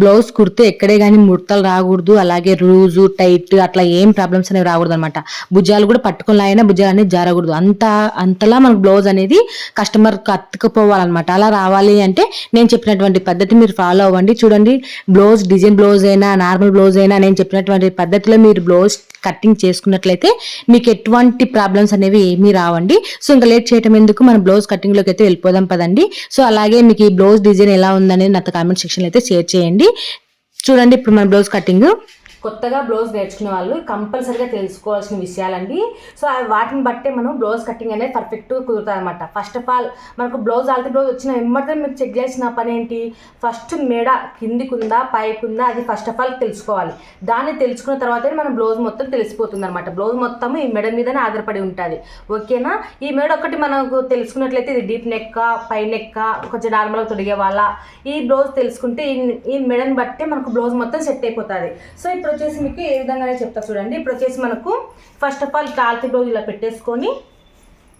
Blouse కుడితే ఎక్కడే కానీ ముడతలు రాకూడదు అలాగే రూజు టైట్ అట్లా ఏం ప్రాబ్లమ్స్ అనేవి రాకూడదు అనమాట భుజాలు కూడా పట్టుకుని లాగినా భుజాలు అనేది జారకూడదు. అంత అంతలా మనకు బ్లౌజ్ అనేది కస్టమర్కి అతుకుపోవాలన్నమాట అలా రావాలి అంటే నేను చెప్పినటువంటి పద్ధతి మీరు ఫాలో అవ్వండి. చూడండి బ్లౌజ్ డిజైన్ బ్లౌజ్ అయినా నార్మల్ బ్లౌజ్ అయినా నేను చెప్పినటువంటి పద్ధతిలో మీరు బ్లౌజ్ కటింగ్ చేసుకున్నట్లయితే మీకు ఎటువంటి ప్రాబ్లమ్స్ అనేవి ఏమీ రావండి. సో ఇంకా లేట్ చేయడం ఎందుకు? మన బ్లౌజ్ కటింగ్లోకి అయితే వెళ్ళిపోదాం పదండి. సో అలాగే మీకు ఈ బ్లౌజ్ డిజైన్ ఎలా ఉందనేది నాతో కామెంట్ సెక్షన్లో అయితే షేర్ చేయండి. చూడండి ఇప్పుడు మన బ్లౌజ్ కటింగ్. కొత్తగా బ్లౌజ్ నేర్చుకునే వాళ్ళు కంపల్సరీగా తెలుసుకోవాల్సిన విషయాలండి. సో వాటిని బట్టే మనం బ్లౌజ్ కటింగ్ అనేది పర్ఫెక్ట్ కుదురుతుంది అనమాట ఫస్ట్ ఆఫ్ ఆల్ మనకు బ్లౌజ్ ఆల్టీ బ్లౌజ్ వచ్చిన వెంబడితే మీరు చెక్ చేసిన పని ఏంటి ఫస్ట్ మెడ కిందికి ఉందా పైకి ఉందా అది ఫస్ట్ ఆఫ్ ఆల్ తెలుసుకోవాలి. దాన్ని తెలుసుకున్న తర్వాతే మనం బ్లౌజ్ మొత్తం తెలిసిపోతుంది అనమాట బ్లౌజ్ మొత్తం ఈ మెడ మీదనే ఆధారపడి ఉంటుంది. ఓకేనా? ఈ మెడ ఒకటి మనకు తెలుసుకున్నట్లయితే ఇది డీప్ నెక్క పై నెక్క కొంచెం నార్మల్గా తొడిగే వాళ్ళ. ఈ బ్లౌజ్ తెలుసుకుంటే ఈ ఈ మెడని బట్టి మనకు బ్లౌజ్ మొత్తం సెట్ అయిపోతుంది. సో ఇప్పుడు వచ్చేసి మీకు ఏ విధంగానే చెప్తా చూడండి. ఇప్పుడు వచ్చేసి మనకు ఫస్ట్ ఆఫ్ ఆల్ కాల్తి బ్లౌజ్ ఇలా పెట్టేసుకొని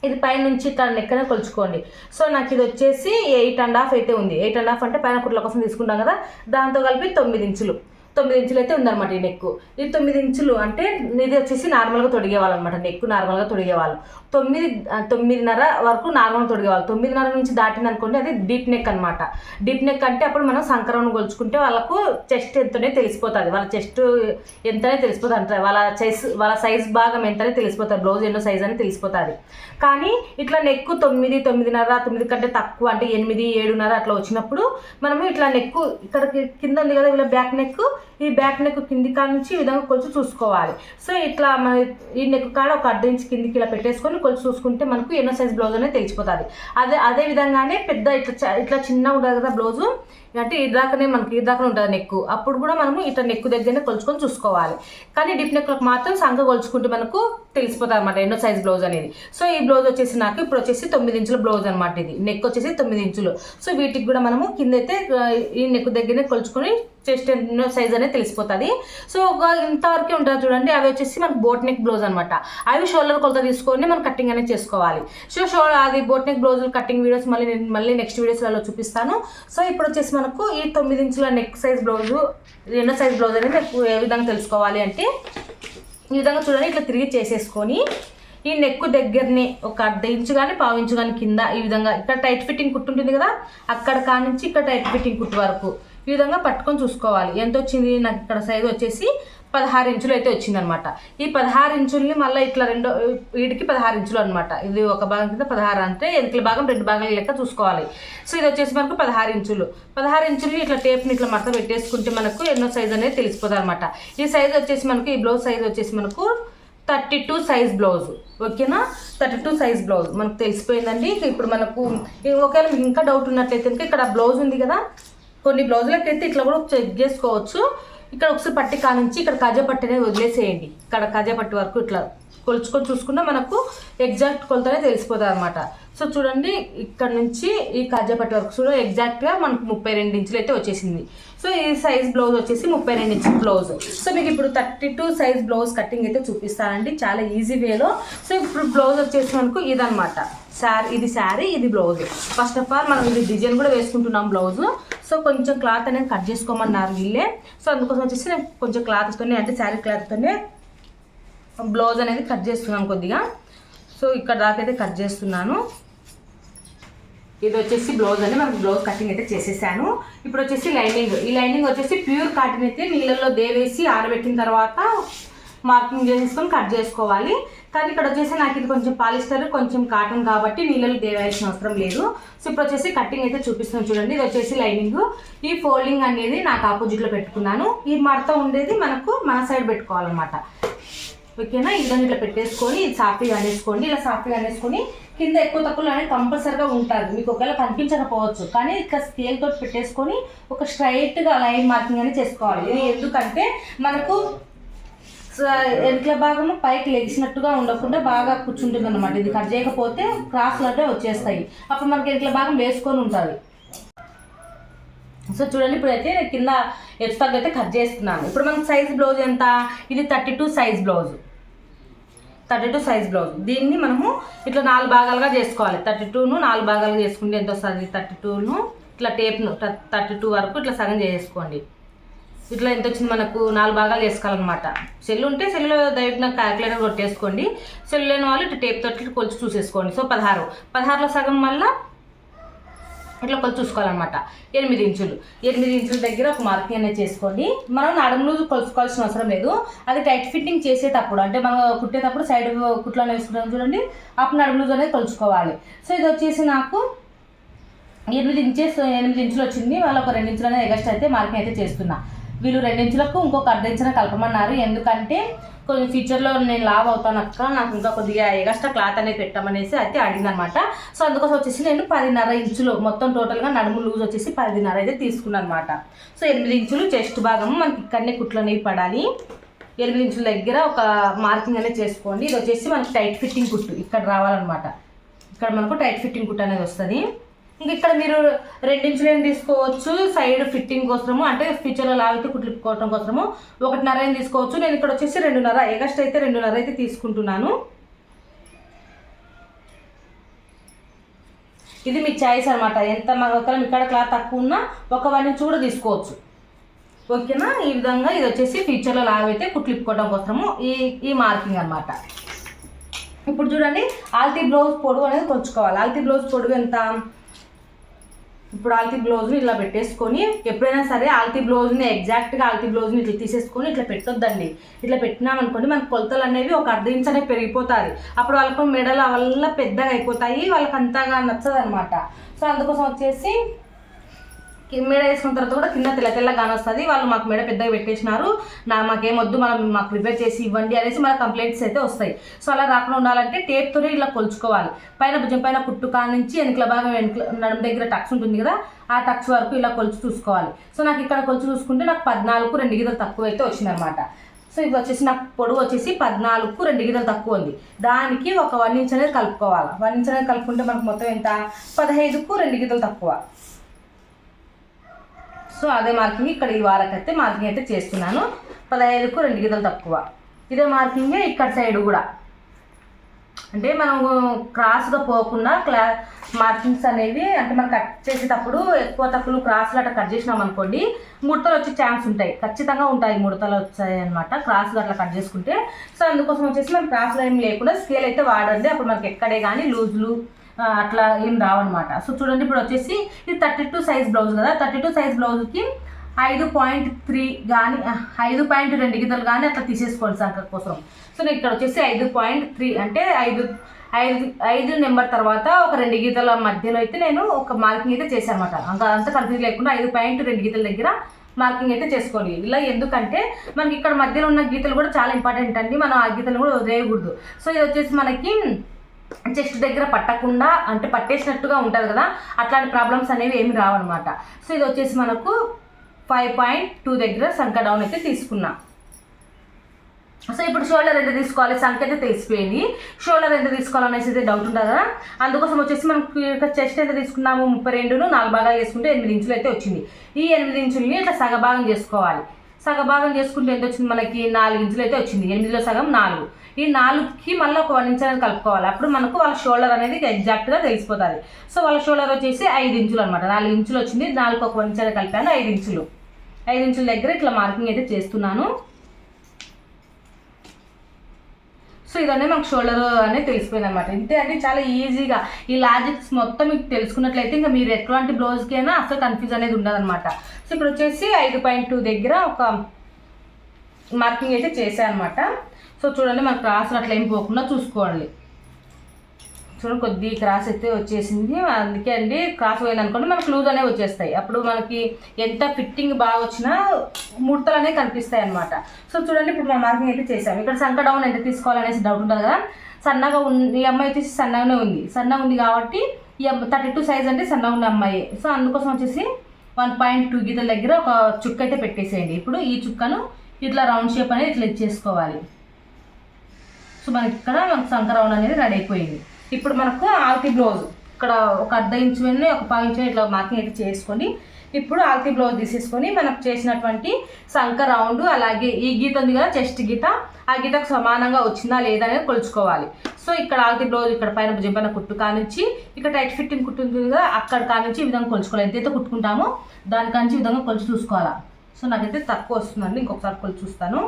ఇది పైన నుంచి ఇట్లా నెక్కనే కొలుచుకోండి. సో నాకు ఇది వచ్చేసి ఎయిట్ అండ్ హాఫ్ అయితే ఉంది. ఎయిట్ అండ్ హాఫ్ అంటే పైన కుట్ల కోసం తీసుకుంటాం కదా దాంతో కలిపి తొమ్మిది ఇంచులు. తొమ్మిది ఇంచులు అయితే ఉందన్నమాట ఈ నెక్కు ఈ తొమ్మిది ఇంచులు అంటే ఇది వచ్చేసి నార్మల్గా తొడిగేవాళ్ళు అనమాట నెక్ నార్మల్గా తొడిగేవాళ్ళు. తొమ్మిది తొమ్మిదిన్నర వరకు నార్మల్గా తొడిగేవాళ్ళు. తొమ్మిదిన్నర నుంచి దాటింది అనుకోండి అది డీప్ నెక్ అనమాట డీప్ నెక్ అంటే అప్పుడు మనం సంక్రమణ గొలుచుకుంటే వాళ్ళకు చెస్ట్ ఎంతనే తెలిసిపోతుంది. వాళ్ళ చెస్ట్ ఎంతనే తెలిసిపోతుంది అంటే వాళ్ళ సైజ్ వాళ్ళ సైజ్ భాగం ఎంతనే తెలిసిపోతుంది. బ్లౌజ్ ఎన్నో సైజ్ అని తెలిసిపోతుంది. కానీ ఇట్లా నెక్కు తొమ్మిది తొమ్మిదిన్నర తొమ్మిది కంటే తక్కువ అంటే ఎనిమిది ఏడున్నర అట్లా వచ్చినప్పుడు మనము ఇట్లా నెక్కు ఇక్కడ కింద ఉంది కదా ఇలా బ్యాక్ నెక్ ఈ బ్యాక్ నెక్ కింది కాడ నుంచి ఈ విధంగా కొలిచి చూసుకోవాలి. సో ఇట్లా మన ఈ నెక్ కాడ ఒక అర్ధ ఇంచ్ కిందికి ఇలా పెట్టేసుకొని కొలిచి చూసుకుంటే మనకు ఎన్నో సైజ్ బ్లౌజ్ అనేది తెలిసిపోతుంది. అదే అదే విధంగానే పెద్ద ఇట్లా చ- ఇట్లా చిన్న ఉండదు కదా బ్లౌజు. అంటే ఈ దాకానే మనకి ఇదాకనే ఉంటుంది నెక్కు. అప్పుడు కూడా మనము ఇట్లా నెక్కు దగ్గరనే కొలుచుకొని చూసుకోవాలి. కానీ డిప్ నెక్లకు మాత్రం సంఖ కొలుచుకుంటే మనకు తెలిసిపోతుంది అనమాట ఎన్నో సైజ్ బ్లౌజ్ అనేది. సో ఈ బ్లౌజ్ వచ్చేసి నాకు ఇప్పుడు వచ్చేసి తొమ్మిది ఇంచుల బ్లౌజ్ అనమాట ఇది. నెక్ వచ్చేసి తొమ్మిది ఇంచులు. సో వీటికి కూడా మనము కింద అయితే ఈ నెక్ దగ్గరనే కొలుచుకొని చెస్ట్ ఎన్నో సైజ్ అనేది తెలిసిపోతుంది. సో ఒక ఇంతవరకే ఉంటుంది చూడండి. అవి వచ్చేసి మనకు బోట్ నెక్ బ్లౌజ్ అనమాట అవి షోల్డర్ కొలత తీసుకొని మనం కటింగ్ అనేది చేసుకోవాలి. సో షో అది boat neck blouse cutting videos మళ్ళీ నేను మళ్ళీ నెక్స్ట్ వీడియోస్లలో చూపిస్తాను. సో ఇప్పుడు వచ్చేసి మనం మనకు ఈ తొమ్మిది ఇంచుల నెక్ సైజ్ బ్లౌజు ఎన్నో సైజ్ బ్లౌజ్ అనేది ఏ విధంగా తెలుసుకోవాలి అంటే ఈ విధంగా చూడండి ఇట్లా తిరిగి చేసేసుకొని ఈ నెక్ దగ్గరనే ఒక అర్ధ ఇంచు కానీ పావు ఇంచు కానీ కింద ఈ విధంగా ఇక్కడ టైట్ ఫిట్టింగ్ కుట్టు ఉంటుంది కదా అక్కడ కానించి ఇక్కడ టైట్ ఫిట్టింగ్ కుట్టు వరకు ఈ విధంగా పట్టుకొని చూసుకోవాలి. ఎంత వచ్చింది? నాకు ఇక్కడ సైజ్ వచ్చేసి పదహారు ఇంచులు అయితే వచ్చిందనమాట. ఈ పదహారు ఇంచుల్ని మళ్ళీ ఇట్లా రెండో వీటికి పదహారు ఇంచులు అనమాట. ఇది ఒక భాగం కింద పదహారు అంటే ఎనికల భాగం రెండు భాగాల లెక్క చూసుకోవాలి. సో ఇది వచ్చేసి మనకు పదహారు ఇంచులు. పదహారు ఇంచులు ఇట్లా టేప్ని ఇట్లా మడత పెట్టేసుకుంటే మనకు ఎన్నో సైజ్ అనేది తెలిసిపోతుంది అనమాట. ఈ సైజ్ వచ్చేసి మనకు ఈ బ్లౌజ్ సైజ్ వచ్చేసి మనకు థర్టీ టూ సైజ్ బ్లౌజ్. ఓకేనా? Thirty two size blouse. మనకు తెలిసిపోయిందండి. ఇప్పుడు మనకు ఒకవేళ ఇంకా డౌట్ ఉన్నట్లయితే ఇక్కడ బ్లౌజ్ ఉంది కదా? కొన్ని బ్లౌజులకి అయితే ఇట్లా కూడా చెక్ చేసుకోవచ్చు. ఇక్కడ ఒకసారి పట్టి కానించి ఇక్కడ కజపట్టి అనేది వదిలేసేయండి. ఇక్కడ కజపట్టి వరకు ఇట్లా కొలుచుకొని చూసుకున్నా మనకు ఎగ్జాక్ట్ కొలతనే తెలిసిపోతుంది అనమాట సో చూడండి ఇక్కడ నుంచి ఈ కాజా పట్టి వరకు చూడ ఎగ్జాక్ట్గా మనకు ముప్పై రెండు ఇంచులు అయితే వచ్చేసింది. సో ఈ సైజ్ బ్లౌజ్ వచ్చేసి ముప్పై రెండు ఇంచుల బ్లౌజ్ సో మీకు ఇప్పుడు thirty two size blouse cutting అయితే చూపిస్తానండి. చాలా ఈజీ వేలో సో ఇప్పుడు బ్లౌజ్ వచ్చేసి మనకు ఇదనమాట శారీ ఇది శారీ ఇది బ్లౌజ్ ఫస్ట్ ఆఫ్ ఆల్ మనం ఇది డిజైన్ కూడా వేసుకుంటున్నాం బ్లౌజ్ సో కొంచెం క్లాత్ అనేది కట్ చేసుకోమన్నారు వీళ్ళే. సో అందుకోసం వచ్చేసి నేను కొంచెం క్లాత్తోనే అంటే శారీ క్లాత్తోనే బ్లౌజ్ అనేది కట్ చేస్తున్నాను కొద్దిగా. సో ఇక్కడ దాకైతే అయితే కట్ చేస్తున్నాను. ఇది వచ్చేసి బ్లౌజ్ అండి. మనకు బ్లౌజ్ కటింగ్ అయితే చేసేసాను. ఇప్పుడు వచ్చేసి లైనింగ్. ఈ లైనింగ్ వచ్చేసి ప్యూర్ కాటన్ అయితే నీళ్ళల్లో దేవేసి ఆరబెట్టిన తర్వాత మార్కింగ్ చేసేసుకొని కట్ చేసుకోవాలి. కానీ ఇక్కడ వచ్చేసి నాకు ఇది కొంచెం పాలిస్టర్ కొంచెం కాటన్ కాబట్టి నీళ్ళలో దేవాల్సిన అవసరం లేదు. సో ఇప్పుడు వచ్చేసి కటింగ్ అయితే చూపిస్తాను చూడండి. ఇది వచ్చేసి లైనింగ్. ఈ ఫోల్డింగ్ అనేది నాకు ఆపోజిట్లో పెట్టుకున్నాను. ఈ మడత ఉండేది మనకు మన సైడ్ పెట్టుకోవాలన్నమాట. ఓకేనా? ఇదని ఇట్లా పెట్టేసుకొని ఇది సాఫీగా అనేసుకోండి. ఇలా సాఫీగా అనేసుకొని కింద ఎక్కువ తక్కువలు అనేది కంపల్సరీగా ఉంటుంది మీకు ఒకవేళ కనిపించకపోవచ్చు. కానీ ఇట్లా స్కేల్ తోటి పెట్టేసుకొని ఒక స్ట్రైట్గా లైన్ మార్కింగ్ అనేది చేసుకోవాలి. ఇది ఎందుకంటే మనకు వెనుకల భాగము పైకి లెగిసినట్టుగా ఉండకుండా బాగా కూర్చుంటుంది అనమాట ఇది కట్ చేయకపోతే క్రాస్ లాగా వచ్చేస్తాయి. అప్పుడు మనకి వెనుకల భాగం వేసుకొని ఉంటుంది సో చూడండి ఇప్పుడైతే కింద ఎత్తు తగ్గ అయితే కట్ చేస్తున్నాను. ఇప్పుడు మనకి సైజ్ బ్లౌజ్ ఎంత? ఇది thirty two size blouse. Thirty two size blouse. దీన్ని మనము ఇట్లా నాలుగు భాగాలుగా చేసుకోవాలి. థర్టీ టూను నాలుగు భాగాలుగా చేసుకుంటే ఎంత వస్తుంది? థర్టీ టూను ఇట్లా టేప్ను థర్టీ టూ వరకు ఇట్లా సగం చేసుకోండి. ఇట్లా ఎంత వచ్చింది మనకు? నాలుగు భాగాలు చేసుకోవాలన్నమాట. సెల్ ఉంటే సెల్లో డైరెక్ట్ నాకు క్యాలిక్యులేటర్ కొట్టేసుకోండి. సెల్ లేని వాళ్ళు ఇట్లా టేప్ తోటి కొలిచి చూసేసుకోండి. సో పదహారు. పదహారులో సగం మళ్ళా ఇట్లా కొలిచి చూసుకోవాలన్నమాట. ఎనిమిది ఇంచులు. ఎనిమిది ఇంచుల దగ్గర ఒక మార్కింగ్ అనేది చేసుకోండి. మనం నడుములు కొలుసుకోవాల్సిన అవసరం లేదు. అది టైట్ ఫిట్టింగ్ చేసేటప్పుడు అంటే మనం కుట్టేటప్పుడు సైడ్ కుట్లను వేసుకుంటాం చూడండి అప్పుడు నడుములు అనేది కొలుచుకోవాలి. సో ఇది వచ్చేసి నాకు ఎనిమిది ఇంచెస్ ఎనిమిది ఇంచులు వచ్చింది. వాళ్ళు ఒక రెండు ఇంచులు అనేది ఎగస్ట్ అయితే మార్కింగ్ అయితే చేస్తున్నా. వీళ్ళు రెండించులకు ఇంకొక అర్ధించిన ఇంచున కలపమన్నారు. ఎందుకంటే కొంచెం ఫ్యూచర్లో నేను లావ్ అవుతాను అక్క నాకు ఇంకా కొద్దిగా ఎగస్ట్రా క్లాత్ అనేది పెట్టమనేసి అయితే అడిగిందనమాట. సో అందుకోసం వచ్చేసి నేను పదిన్నర ఇంచులు మొత్తం టోటల్గా నడుము లూజ్ వచ్చేసి పదిన్నర అయితే తీసుకున్నాను అనమాట సో ఎనిమిది ఇంచులు చెస్ట్ భాగం మనకి ఇక్కడనే కుట్లు అనేవి పడాలి. ఎనిమిది ఇంచుల దగ్గర ఒక మార్కింగ్ అనేది చేసుకోండి. ఇది వచ్చేసి మనకి టైట్ ఫిట్టింగ్ కుట్టు ఇక్కడ రావాలన్నమాట. ఇక్కడ మనకు టైట్ ఫిట్టింగ్ కుట్టు అనేది వస్తుంది. ఇంక ఇక్కడ మీరు రెండించులు తీసుకోవచ్చు? సైడ్ ఫిట్టింగ్ కోసము అంటే ఫ్యూచర్లో లాగితే కుట్లుకోవడం కోసము ఒకటిన్నర ఏం తీసుకోవచ్చు. నేను ఇక్కడ వచ్చేసి రెండున్నర ఎగస్ట్ అయితే రెండున్నర అయితే తీసుకుంటున్నాను. ఇది మీ చాయిస్ అనమాట ఎంత ఒకవేళ ఇక్కడ క్లాత్ తక్కువ ఉన్నా ఒక వన్ ఇంచ్ కూడా తీసుకోవచ్చు. ఓకేనా? ఈ విధంగా ఇది వచ్చేసి ఫ్యూచర్లో లాగైతే కుట్లిపుకోవడం కోసము ఈ ఈ మార్కింగ్ అన్నమాట. ఇప్పుడు చూడండి ఆల్తీ బ్లౌజ్ పొడవు అనేది కొలుచుకోవాలి ఆల్తీ బ్లౌజ్ పొడవు ఎంత? ఇప్పుడు ఆల్తీ బ్లౌజ్ని ఇట్లా పెట్టేసుకొని ఎప్పుడైనా సరే ఆల్తీ బ్లౌజ్ని ఎగ్జాక్ట్గా ఆల్తీ బ్లౌజ్ని ఇట్లా తీసేసుకొని ఇట్లా పెట్టొద్దండి. ఇట్లా పెట్టినామనుకోండి మన కొలతలు అనేవి ఒక అర్ధ ఇంచ్ పెరిగిపోతుంది. అప్పుడు వాళ్ళకు మెడల వల్ల పెద్దగా అయిపోతాయి వాళ్ళకి అంతగా నచ్చదనమాట సో అందుకోసం వచ్చేసి మేడ వేసుకున్న తర్వాత కూడా కింద తెల్ల తెల్ల కానొస్తుంది వాళ్ళు మాకు మేడ పెద్దగా పెట్టేసినారు. నా మాకేం వద్దు మనం మాకు ప్రిపేర్ చేసి ఇవ్వండి అనేసి మన కంప్లైంట్స్ అయితే వస్తాయి. సో అలా రాకుండా ఉండాలంటే టేప్తోనే ఇలా కొలుచుకోవాలి. పైన భుజం పైన కుట్టు కానించి వెనుకల భాగం వెనుక నడుము దగ్గర టక్స్ ఉంటుంది కదా ఆ టక్స్ వరకు ఇలా కొలుచు చూసుకోవాలి. సో నాకు ఇక్కడ కొలుచు చూసుకుంటే నాకు పద్నాలుగు రెండు గీతలు తక్కువ అయితే వచ్చిందనమాట సో ఇది వచ్చేసి నాకు పొడవు వచ్చేసి పద్నాలుగు రెండు గీతలు తక్కువ ఉంది. దానికి ఒక వన్ ఇంచ్ అనేది కలుపుకోవాలి. వన్ ఇంచ్ అనేది కలుపుకుంటే మనకు మొత్తం ఎంత? పదహైదుకు రెండు గీతలు తక్కువ. సో అదే మార్కింగ్ ఇక్కడ ఈ వారకైతే మార్కింగ్ అయితే చేస్తున్నాను. పదహైదుకు రెండు గీతలు తక్కువ. ఇదే మార్కింగే ఇక్కడ సైడ్ కూడా. అంటే మనం క్రాస్గా పోకుండా క్లా మార్కింగ్స్ అనేవి అంటే మనం కట్ చేసేటప్పుడు ఎక్కువ తక్కువ క్రాస్లు అట్లా కట్ చేసినాం అనుకోండి ముడతలు వచ్చే ఛాన్స్ ఉంటాయి. ఖచ్చితంగా ఉంటాయి ముడతలు వచ్చాయి అనమాట క్రాస్గా అట్లా కట్ చేసుకుంటే. సో అందుకోసం వచ్చేసి మనం క్రాస్లో ఏం లేకుండా స్కేల్ అయితే వాడండి. అప్పుడు మనకి ఎక్కడే కానీ లూజులు అట్లా ఏం రావన్నమాట. సో చూడండి ఇప్పుడు వచ్చేసి ఇది థర్టీ టూ సైజ్ బ్లౌజ్ కదా. థర్టీ టూ సైజ్ బ్లౌజ్కి ఐదు పాయింట్ త్రీ కానీ ఐదు పాయింట్ రెండు గీతలు కానీ అట్లా తీసుకోవాలి సార్ అక్కడ కోసం. సో నేను ఇక్కడ వచ్చేసి ఐదు పాయింట్ త్రీ అంటే ఐదు ఐదు ఐదు నెంబర్ తర్వాత ఒక రెండు గీతల మధ్యలో అయితే నేను ఒక మార్కింగ్ అయితే చేశాను అనమాట అంత అంత కన్ఫ్యూజ్ లేకుండా ఐదు పాయింట్ రెండు గీతల దగ్గర మార్కింగ్ అయితే చేసుకోవాలి. ఇలా ఎందుకంటే మనకి ఇక్కడ మధ్యలో ఉన్న గీతలు కూడా చాలా ఇంపార్టెంట్ అండి. మనం ఆ గీతలు కూడా వదిలేయకూడదు. సో ఇది వచ్చేసి మనకి చెస్ట్ దగ్గర పట్టకుండా అంటే పట్టేసినట్టుగా ఉంటుంది కదా అట్లాంటి ప్రాబ్లమ్స్ అనేవి ఏమి రావన్నమాట. సో ఇది వచ్చేసి మనకు ఫైవ్ పాయింట్ టూ దగ్గర సంఖ డౌన్ అయితే తీసుకున్నా. సో ఇప్పుడు షోల్డర్ ఎంత తీసుకోవాలి? సంఖ్య అయితే తెలిసిపోయింది. షోల్డర్ ఎంత తీసుకోవాలనేసి అయితే డౌట్ ఉంటుంది కదా. అందుకోసం వచ్చేసి మనం చెస్ట్ ఎంత తీసుకున్నాము? ముప్పై రెండును నాలుగు భాగాలు చేసుకుంటే ఎనిమిది ఇంచులు అయితే వచ్చింది. ఈ ఎనిమిది ఇంచుల్ని ఇట్లా సగభాగం చేసుకోవాలి. సగభాగం చేసుకుంటే ఎంత వచ్చింది? మనకి నాలుగు ఇంచులు అయితే వచ్చింది. ఎనిమిదిలో సగం నాలుగు. ఈ నాలుగుకి మళ్ళీ ఒక వన్ ఇంచ్ అనేది కలుపుకోవాలి. అప్పుడు మనకు వాళ్ళ షోల్డర్ అనేది ఎగ్జాక్ట్గా తెలిసిపోతుంది. సో వాళ్ళ షోల్డర్ వచ్చేసి ఐదు ఇంచులు అనమాట నాలుగు ఇంచులు వచ్చింది. నాలుగు ఒక వన్ ఇంచ్ అనేది కలిపాను. ఐదు ఇంచులు. ఐదు ఇంచుల దగ్గర ఇట్లా మార్కింగ్ అయితే చేస్తున్నాను. సో ఇదన్నీ మాకు షోల్డర్ అనేది తెలిసిపోయింది అనమాట ఇంతే అంటే చాలా ఈజీగా. ఈ లాజిక్స్ మొత్తం మీకు తెలుసుకున్నట్లయితే ఇంకా మీరు ఎట్లాంటి బ్లౌజ్కైనా అసలు కన్ఫ్యూజ్ అనేది ఉండదు అనమాట సో ఇప్పుడు వచ్చేసి ఐదు పాయింట్ టూ దగ్గర ఒక మార్కింగ్ అయితే చేశాను అనమాట సో చూడండి మన క్రాస్ అట్లా ఏం పోకుండా చూసుకోవాలి. చూడండి కొద్ది క్రాస్ అయితే వచ్చేసింది. అందుకే అండి క్రాస్ పోయిందనుకోండి మనకు లూజ్ అనేవి వచ్చేస్తాయి. అప్పుడు మనకి ఎంత ఫిట్టింగ్ బాగా వచ్చినా ముడతలు అనేవి కనిపిస్తాయి అనమాట సో చూడండి ఇప్పుడు మనం మార్కింగ్ అయితే చేసాము ఇక్కడ సంక డౌన్ ఎంత తీసుకోవాలనేసి డౌట్ ఉంటుంది కదా. సన్నగా ఉంది ఈ అమ్మాయి వచ్చేసి సన్నగానే ఉంది. సన్నగా ఉంది కాబట్టి ఈ థర్టీ టూ సైజ్ అంటే సన్నగా ఉన్న అమ్మాయి. సో అందుకోసం వచ్చేసి వన్ పాయింట్ టూ గీతల దగ్గర ఒక చుక్క అయితే పెట్టేసేయండి. ఇప్పుడు ఈ చుక్కను ఇట్లా రౌండ్ షేప్ అనేది ఇట్లా ఇచ్చేసుకోవాలి. సో మనకి ఇక్కడ మనకు సంక అనేది రెడీ అయిపోయింది. ఇప్పుడు మనకు ఆల్తీ బ్లౌజ్. ఇక్కడ ఒక అర్ధ ఇంచు వెళ్ళి ఒక పావు ఇంచు ఇట్లా మార్కింగ్ అయితే చేసుకొని ఇప్పుడు ఆల్తీ బ్లౌజ్ తీసేసుకొని మనకు చేసినటువంటి సంక రౌండ్ అలాగే ఈ గీత ఉంది కదా చెస్ట్ గీత ఆ గీతకు సమానంగా వచ్చిందా లేదా అనేది కొలుచుకోవాలి. సో ఇక్కడ ఆల్తీ బ్లౌజ్ ఇక్కడ పైన భుజం పైన కుట్టు కానించి ఇక్కడ టైట్ ఫిట్టింగ్ కుట్టు ఉంటుంది కదా అక్కడ కానించి ఈ విధంగా కొలుచుకోవాలి. ఎంతైతే కుట్టుకుంటామో దానికానించి ఈ విధంగా కొలిచి చూసుకోవాలా. సో నాకైతే తక్కువ వస్తుందండి ఇంకొకసారి కొలు చూస్తాను.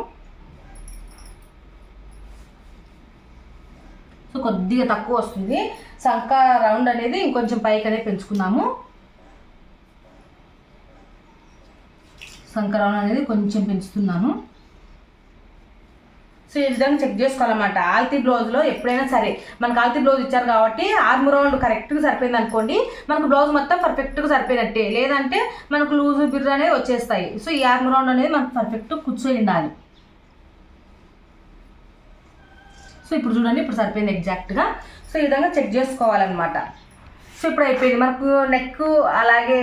కొద్దిగా తక్కువ వస్తుంది. సంక రౌండ్ అనేది ఇంకొంచెం పైకి అనేది పెంచుకున్నాము. సంక రౌండ్ అనేది కొంచెం పెంచుతున్నాను. సో ఈ విధంగా చెక్ చేసుకోవాలన్నమాట. ఆల్తీ బ్లౌజ్లో ఎప్పుడైనా సరే మనకు ఆల్తీ బ్లౌజ్ ఇచ్చారు కాబట్టి ఆర్మ్ రౌండ్ కరెక్ట్గా సరిపోయింది అనుకోండి మనకు బ్లౌజ్ మొత్తం పర్ఫెక్ట్గా సరిపోయినట్టే. లేదంటే మనకు లూజు బిర్ర అనేవి వచ్చేస్తాయి. సో ఈ ఆర్మ్ రౌండ్ అనేది మనకు పర్ఫెక్ట్ కూర్చొని ఉండాలి. సో ఇప్పుడు చూడండి ఇప్పుడు సరిపోయింది ఎగ్జాక్ట్గా సో ఈ విధంగా చెక్ చేసుకోవాలన్నమాట. సో ఇప్పుడు అయిపోయింది. మనకు నెక్ అలాగే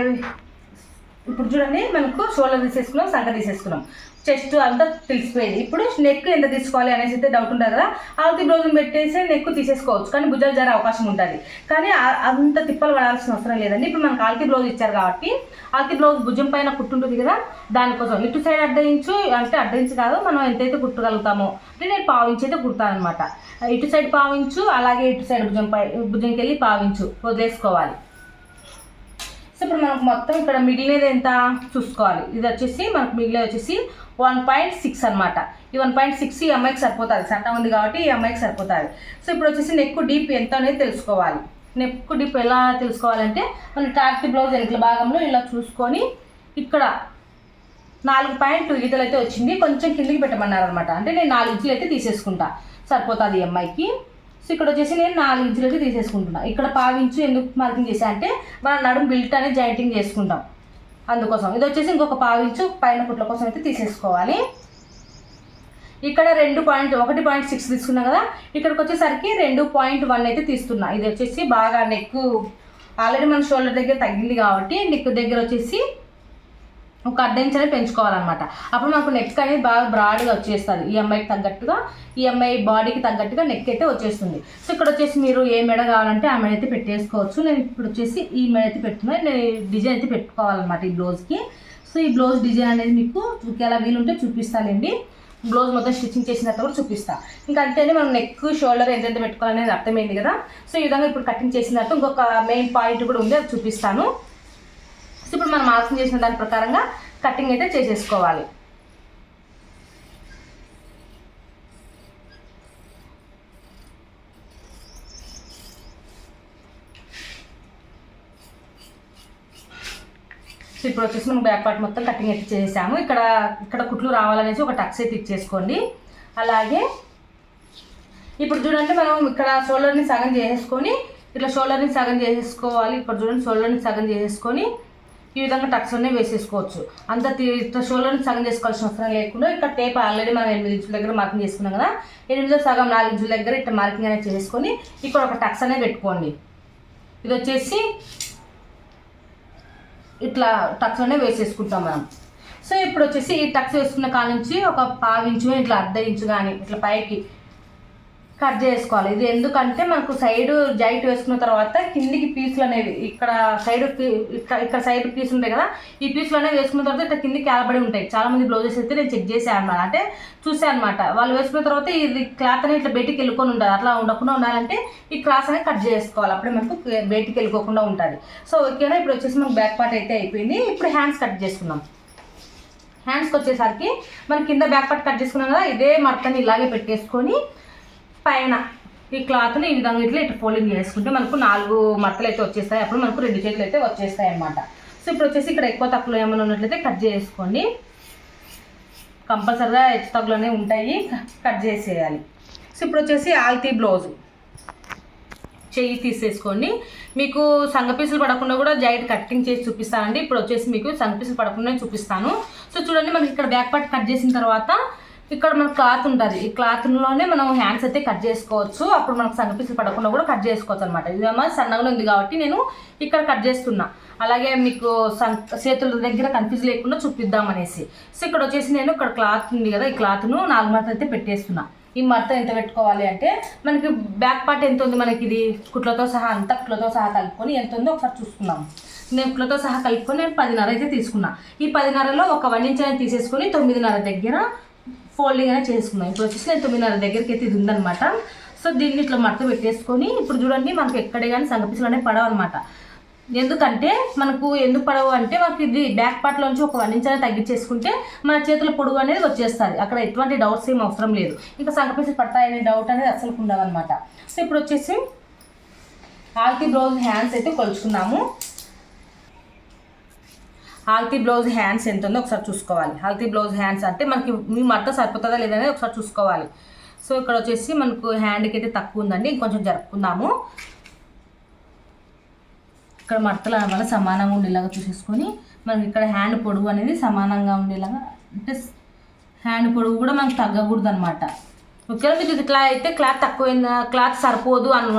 ఇప్పుడు చూడండి మనకు షోల్డర్ తీసేసుకున్నాం సంక తీసేసుకున్నాం. చెస్ట్ అంతా తెలిసిపోయింది. ఇప్పుడు నెక్ ఎంత తీసుకోవాలి అనేసి అయితే డౌట్ ఉంటుంది కదా ఆల్తి బ్లౌజ్ పెట్టేసి నెక్ తీసేసుకోవచ్చు. కానీ భుజాలు జారే అవకాశం ఉంటుంది. కానీ అంత తిప్పలు పడాల్సిన అవసరం లేదండి. ఇప్పుడు మనకు ఆల్తి బ్లౌజ్ ఇచ్చారు కాబట్టి ఆల్తి బ్లౌజ్ భుజం పైన కుట్టుంటుంది కదా దానికోసం ఇటు సైడ్ అడ్డ ఇంచు అంటే అడ్డ ఇంచు కాదు మనం ఎంతైతే కుట్టగలుగుతామో అంటే నేను పావించి అయితే అనమాట ఇటు సైడ్ పావించు అలాగే ఇటు సైడ్ భుజం పై భుజంకి వెళ్ళి పావించు వదిలేసుకోవాలి. సో ఇప్పుడు మనకు మొత్తం ఇక్కడ మిగిలినది ఎంత? చూసుకోవాలి. ఇది వచ్చేసి మనకు మిగిలినది వచ్చేసి వన్ పాయింట్ సిక్స్ అనమాట ఈ వన్ పాయింట్ సిక్స్ ఈ అమ్మాయికి సరిపోతుంది. సట్ట ఉంది కాబట్టి ఈ అమ్మాయికి సరిపోతుంది. సో ఇప్పుడు వచ్చేసి నెక్ డీప్ ఎంత అనేది తెలుసుకోవాలి. నెక్ డీప్ ఎలా తెలుసుకోవాలంటే మన టాక్టీ బ్లౌజ్ వెనుకల భాగంలో ఇలా చూసుకొని ఇక్కడ నాలుగు పాయింట్ గీతలు అయితే వచ్చింది. కొంచెం కిందికి పెట్టమన్నారు అనమాట అంటే నేను నాలుగు ఇంచులు అయితే తీసేసుకుంటా. సరిపోతుంది ఈ అమ్మాయికి సో ఇక్కడ వచ్చేసి నేను నాలుగు ఇంచులకి తీసేసుకుంటున్నాను ఇక్కడ పావించు ఎందుకు మార్కింగ్ చేసా అంటే మన నడుము బిల్ట్ అనేది జాయింటింగ్ చేసుకుంటాం. అందుకోసం. ఇది వచ్చేసి ఇంకొక పావించు పైన కుట్ల కోసం అయితే తీసేసుకోవాలి. ఇక్కడ రెండు పాయింట్ ఒకటి పాయింట్ సిక్స్ తీసుకున్నాం కదా ఇక్కడికి వచ్చేసరికి రెండు పాయింట్ వన్ అయితే తీస్తున్నా. ఇది వచ్చేసి బాగా నెక్ ఆల్రెడీ మన షోల్డర్ దగ్గర తగ్గింది కాబట్టి నెక్ దగ్గర వచ్చేసి ఒక అర్ధ అనేది పెంచుకోవాలన్నమాట. అప్పుడు మనకు నెక్ అనేది బాగా బ్రాడ్గా వచ్చేస్తుంది. ఈ అమ్మాయికి తగ్గట్టుగా ఈ అమ్మాయి బాడీకి తగ్గట్టుగా నెక్ అయితే వచ్చేస్తుంది. సో ఇక్కడ వచ్చేసి మీరు ఏ మెడ కావాలంటే ఆ మెడ అయితే పెట్టేసుకోవచ్చు. నేను ఇప్పుడు వచ్చేసి ఈ మెడ అయితే పెట్టుకున్నా. నేను డిజైన్ అయితే పెట్టుకోవాలన్నమాట ఈ బ్లౌజ్కి సో ఈ బ్లౌజ్ డిజైన్ అనేది మీకు ఎలా వీలుంటే చూపిస్తానండి. బ్లౌజ్ మొత్తం స్టిచ్చింగ్ చేసిన తర్వాత కూడా చూపిస్తా. ఇంకా అంతేనే మనం నెక్ షోల్డర్ ఎంతెంత పెట్టుకోవాలనేది అర్థమైంది కదా. సో ఈ విధంగా ఇప్పుడు కటింగ్ చేసిన తర్వాత ఇంకొక మెయిన్ పాయింట్ కూడా ఉంది. అది చూపిస్తాను. సో ఇప్పుడు మనం ఆలోచన చేసిన దాని ప్రకారంగా కటింగ్ అయితే చేసేసుకోవాలి. సో ఇప్పుడు వచ్చేసి మనం బ్యాక్ పార్ట్ మొత్తం కటింగ్ అయితే చేసాము ఇక్కడ ఇక్కడ కుట్లు రావాలనేసి ఒక టక్స్ అయితే ఇచ్చేసుకోండి. అలాగే ఇప్పుడు చూడండి మనం ఇక్కడ షోల్డర్ని సగం చేసేసుకొని ఇట్లా షోల్డర్ని సగం చేసేసుకోవాలి. ఇప్పుడు చూడండి షోల్డర్ని సగం చేసేసుకొని ఈ విధంగా టక్స్ అనేవి వేసేసుకోవచ్చు. అంత తీ- ఇట్లా సగం చేసుకోవాల్సిన అవసరం లేకుండా ఇక్కడ టేప్ ఆల్రెడీ మనం ఎనిమిది ఇంచుల దగ్గర మార్కింగ్ చేసుకున్నాం కదా ఎనిమిదిలో సగం నాలుగు ఇంచుల దగ్గర ఇట్లా మార్కింగ్ అనేది చేసుకొని ఇక్కడ ఒక టక్స్ అనేది పెట్టుకోండి. ఇది వచ్చేసి ఇట్లా టక్స్ అనేవి వేసేసుకుంటాం మనం. సో ఇప్పుడు వచ్చేసి ఈ టక్స్ వేసుకున్న కాడ నుంచి ఒక పావించు ఇట్లా అర్ధ ఇంచు కానీ ఇట్లా పైకి కట్ చేసుకోవాలి. ఇది ఎందుకంటే మనకు సైడ్ జాయింట్ వేసుకున్న తర్వాత కిందికి పీసులు అనేవి ఇక్కడ సైడ్ ఇక్కడ ఇక్కడ సైడ్ పీస్ ఉంటాయి కదా ఈ పీసులు అనేవి వేసుకున్న తర్వాత ఇట్లా కిందికి ఏలబడి ఉంటాయి. చాలామంది బ్లౌజెస్ అయితే నేను చెక్ చేశాను అనమాట అంటే చూసాను అనమాట వాళ్ళు వేసుకున్న తర్వాత ఇది క్లాత్ అనేది ఇట్లా బయటికి వెళ్ళుకొని ఉంటుంది అట్లా ఉండకుండా ఉండాలంటే ఈ క్లాత్ అనేది కట్ చేసుకోవాలి. అప్పుడే మనకు బయటికి వెళ్ళిపోకుండా ఉంటుంది. సో ఓకేనా? ఇప్పుడు వచ్చేసి మనకు బ్యాక్ పార్ట్ అయితే అయిపోయింది. ఇప్పుడు హ్యాండ్స్ కట్ చేసుకున్నాం హ్యాండ్స్కి వచ్చేసరికి మనం కింద బ్యాక్ పార్ట్ కట్ చేసుకున్నాం కదా ఇదే మడతని ఇలాగే పెట్టేసుకొని పైన ఈ క్లాత్ని ఈ విధంగా ఇట్లా ఇట్లా ఫోల్డింగ్ చేసుకుంటే మనకు నాలుగు మడతలు అయితే వచ్చేస్తాయి. అప్పుడు మనకు రెండు చేతులు అయితే వచ్చేస్తాయి అన్నమాట. సో ఇప్పుడు వచ్చేసి ఇక్కడ ఎక్కువ తక్కువ ఏమైనా ఉన్నట్లయితే కట్ చేసుకోండి. కంపల్సరిగా హెచ్చు తగ్గులోనే ఉంటాయి. కట్ చేసేయాలి. సో ఇప్పుడు వచ్చేసి ఆల్తీ బ్లౌజు. చెయ్యి తీసేసుకోండి. మీకు సంగ పీసులు పడకుండా కూడా జాయింట్ కటింగ్ చేసి చూపిస్తానండి. ఇప్పుడు వచ్చేసి మీకు సంగ పీసులు పడకుండా చూపిస్తాను. సో చూడండి మనకి ఇక్కడ బ్యాక్ పార్ట్ కట్ చేసిన తర్వాత ఇక్కడ మనకు క్లాత్ ఉంటుంది. ఈ క్లాత్లోనే మనం హ్యాండ్స్ అయితే కట్ చేసుకోవచ్చు. అప్పుడు మనకు సన్న పీసులు పడకుండా కూడా కట్ చేసుకోవచ్చు అనమాట ఇదేమో సన్నగా ఉంది కాబట్టి నేను ఇక్కడ కట్ చేస్తున్నా. అలాగే మీకు సన్ చేతుల దగ్గర కన్ఫ్యూజ్ లేకుండా చూపిద్దాం అనేసి. సో ఇక్కడ వచ్చేసి నేను ఇక్కడ క్లాత్ ఉంది కదా ఈ క్లాత్ను నాలుగు మడత అయితే పెట్టేస్తున్నా. ఈ మడత ఎంత పెట్టుకోవాలి అంటే మనకి బ్యాక్ పార్ట్ ఎంత ఉంది మనకి ఇది? కుట్లతో సహా అంతా కుట్లతో సహా కలుపుకొని ఎంత ఉందో ఒకసారి చూసుకుందాం. నేను కుట్లతో సహా కలుపుకొని నేను పదిన్నర అయితే తీసుకున్నా. ఈ పదిన్నరలో ఒక వన్ ఇంచ్ అనేది తీసేసుకొని తొమ్మిదిన్నర దగ్గర ఫోల్డింగ్ అనేది చేసుకున్నాం ఇప్పుడు వచ్చేసి నేను తొమ్మిదిన్నర దగ్గరికి అయితే ఇది ఉందన్నమాట. సో దీన్ని ఇట్లా మడత పెట్టేసుకొని ఇప్పుడు చూడండి మనకు ఎక్కడే కానీ సంగపీసులు అనేవి అనమాట ఎందుకంటే మనకు ఎందుకు పడవు అంటే మనకి ఇది బ్యాక్ పార్ట్లోంచి ఒక వన్ ఇంచ్ అనేది తగ్గించేసుకుంటే మన చేతుల పొడుగు అనేది వచ్చేస్తుంది. అక్కడ ఎటువంటి డౌట్స్ ఏం అవసరం లేదు. ఇంకా సంకపీసులు పడతాయనే డౌట్ అనేది అసలు ఉండదన్నమాట. సో ఇప్పుడు వచ్చేసి ఆల్తీ బ్రౌజ్ హ్యాండ్స్ అయితే కొలుచుకున్నాము. హాల్తీ బ్లౌజ్ హ్యాండ్స్ ఎంత ఉందో ఒకసారి చూసుకోవాలి. హాల్తీ బ్లౌజ్ హ్యాండ్స్ అంటే మనకి మీ మట్ట సరిపోతుందా లేదనేది ఒకసారి చూసుకోవాలి. సో ఇక్కడ వచ్చేసి మనకు హ్యాండ్కి అయితే తక్కువ ఉందండి. ఇంకొంచెం జరుపుకుందాము. ఇక్కడ మడతల వల్ల సమానంగా ఉండేలాగా చూసేసుకొని మనకి ఇక్కడ హ్యాండ్ పొడవు అనేది సమానంగా ఉండేలాగా అంటే హ్యాండ్ పొడుగు కూడా మనకు తగ్గకూడదు అనమాట ఒకవేళ మీకు క్లాత్ అయితే క్లాత్ తక్కువైంది? క్లాత్ సరిపోదు అని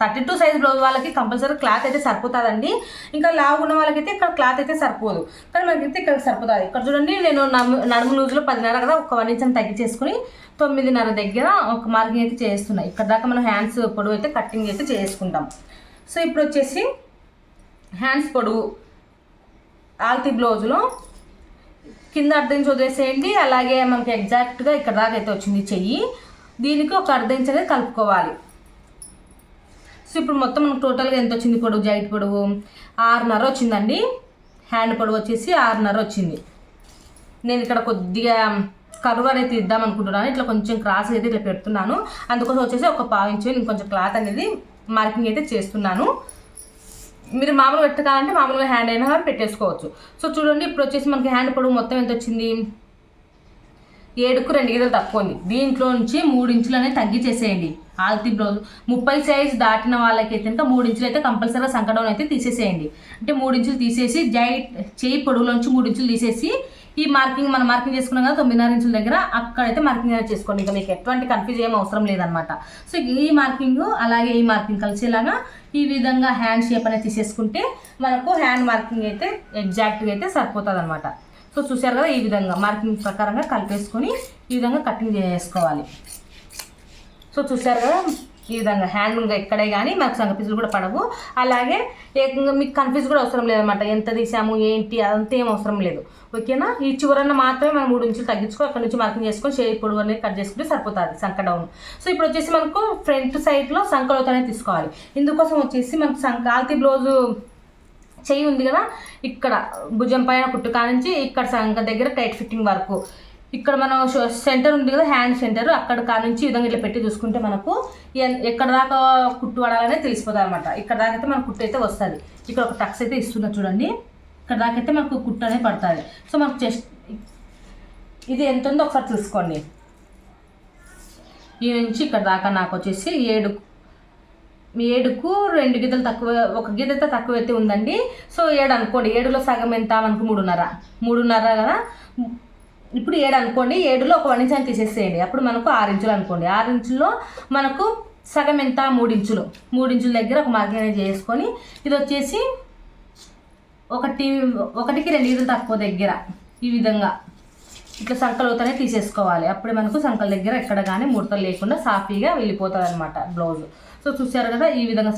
థర్టీ టూ సైజ్ బ్లౌజ్ వాళ్ళకి కంపల్సరీ క్లాత్ అయితే సరిపోతుందండి. ఇంకా లావు ఉన్న వాళ్ళకైతే ఇక్కడ క్లాత్ అయితే సరిపోదు. కానీ మనకైతే ఇక్కడ సరిపోతుంది. ఇక్కడ చూడండి నేను నడుము లూజ్లో లూజులో పదిన్నర కదా ఒక వన్ ఇంచ్ తగ్గించేసుకుని తొమ్మిదిన్నర దగ్గర ఒక మార్కింగ్ అయితే చేస్తున్నాయి ఇక్కడ దాకా మనం హ్యాండ్స్ పొడవు అయితే కటింగ్ అయితే చేసుకుంటాం. సో ఇప్పుడు వచ్చేసి హ్యాండ్స్ పొడవు ఆల్తీ బ్లౌజ్లో కింద అర్ధ ఇంచ్ వదిలేసేయండి. అలాగే మనకి ఎగ్జాక్ట్గా ఇక్కడ దాకా అయితే వచ్చింది చెయ్యి. దీనికి ఒక అర్ధ ఇంచ్ అనేది కలుపుకోవాలి. సో ఇప్పుడు మొత్తం మనకు టోటల్గా ఎంత వచ్చింది? పొడవు జైట్ పొడవు. ఆరున్నర వచ్చిందండి. హ్యాండ్ పొడవు వచ్చేసి ఆరున్నర వచ్చింది. నేను ఇక్కడ కొద్దిగా కరువు అనేది ఇద్దాం అనుకుంటున్నాను. ఇట్లా కొంచెం క్రాస్ అయితే ఇట్లా పెడుతున్నాను. అందుకోసం వచ్చేసి ఒక పావు ఇంచు నేను కొంచెం క్లాత్ అనేది మార్కింగ్ అయితే చేస్తున్నాను. మీరు మామూలుగా పెట్టాలంటే మామూలుగా హ్యాండ్ అయినా కానీ పెట్టేసుకోవచ్చు. సో చూడండి ఇప్పుడు వచ్చేసి మనకి హ్యాండ్ పొడవు మొత్తం ఎంత వచ్చింది ఏడుకు రెండు గీతలు తక్కువ ఉంది. దీంట్లో నుంచి మూడు ఇంచులు అనేది తగ్గించేసేయండి ఆల్తీ బ్లౌజ్ ముప్పై సైజ్ దాటిన వాళ్ళకైతే ఇంకా మూడు ఇంచులు అయితే కంపల్సరీగా సంకటం అయితే తీసేసేయండి. అంటే మూడు ఇంచులు తీసేసి జై చేయి పొడవులోంచి మూడు ఇంచులు తీసేసి ఈ మార్కింగ్ మనం మార్కింగ్ చేసుకున్నాం కదా తొమ్మిదిన్నర ఇంచుల దగ్గర అక్కడైతే మార్కింగ్ అనేది చేసుకోండి. ఇంకా మీకు ఎటువంటి కన్ఫ్యూజ్ ఏం అవసరం లేదనమాట సో ఈ మార్కింగ్ అలాగే ఈ మార్కింగ్ కలిసేలాగా ఈ విధంగా హ్యాండ్ షేప్ అనేది తీసేసుకుంటే మనకు హ్యాండ్ మార్కింగ్ అయితే ఎగ్జాక్ట్గా అయితే సరిపోతుంది అనమాట సో చూసారు కదా ఈ విధంగా మార్కింగ్ ప్రకారంగా కలిపేసుకొని ఈ విధంగా కటింగ్ చేసుకోవాలి సో చూసారు కదా ఈ విధంగా హ్యాండ్ ఇంకా ఎక్కడే కానీ మాకు సంగ పీసులు కూడా పడవు. అలాగే మీకు కన్ఫ్యూజ్ కూడా అవసరం లేదన్నమాట. ఎంత తీసాము ఏంటి అదంతా ఏం అవసరం లేదు. ఓకేనా ఈ చివరన్న మాత్రమే మనం మూడు ఇంచులు తగ్గించుకో అక్కడ నుంచి మార్కింగ్ చేసుకొని షేప్ పొడవు అనేది కట్ చేసుకుంటే సరిపోతుంది సంక డౌన్ సో ఇప్పుడు వచ్చేసి మనకు ఫ్రంట్ సైడ్లో సంకలోత అనేది తీసుకోవాలి. ఇందుకోసం వచ్చేసి మనకు సంక ఆల్తీ బ్లౌజు చెయ్యి ఉంది కదా? ఇక్కడ భుజం పైన కుట్టుకా నుంచి ఇక్కడ సంక దగ్గర టైట్ ఫిట్టింగ్ వరకు. ఇక్కడ మనం సెంటర్ ఉంది కదా హ్యాండ్ సెంటర్ అక్కడ కా నుంచి విధంగా ఇట్లా పెట్టి చూసుకుంటే మనకు ఎక్కడ దాకా కుట్టు పడాలనే తెలిసిపోతుంది అనమాట ఇక్కడ దాకా అయితే మన కుట్టు అయితే వస్తుంది. ఇక్కడ ఒక టక్స్ అయితే ఇస్తున్నారు చూడండి. ఇక్కడ దాకైతే అయితే మనకు కుట్టు అనేది పడుతుంది. సో మనకు చెస్ట్ ఇది ఎంత ఉందో ఒకసారి చూసుకోండి. ఈ నుంచి ఇక్కడ దాకా నాకు వచ్చేసి ఏడు ఏడుకు రెండు గీతలు తక్కువ ఒక గీత అయితే తక్కువ అయితే ఉందండి. సో ఏడు అనుకోండి. ఏడులో సగం ఎంత? మనకు మూడున్నర. మూడున్నర కదా? ఇప్పుడు ఏడు అనుకోండి ఏడులో ఒక వన్ ఇంచ్ అని తీసేసేయండి. అప్పుడు మనకు ఆరు ఇంచులు అనుకోండి. ఆరు ఇంచుల్లో మనకు సగం ఎంత? మూడు ఇంచులు. మూడు ఇంచుల దగ్గర ఒక మార్కింగ్ అనేది చేసుకొని ఇది వచ్చేసి ఒకటి ఒకటికి రెండు గీతలు తక్కువ దగ్గర ఈ విధంగా ఇట్లా సంకలోతనే తీసేసుకోవాలి. అప్పుడే మనకు సంకల దగ్గర ఎక్కడ కానీ ముడతలు లేకుండా సాఫీగా వెళ్ళిపోతుంది అనమాట బ్లౌజ్. సో చూసారు కదా ఈ విధంగా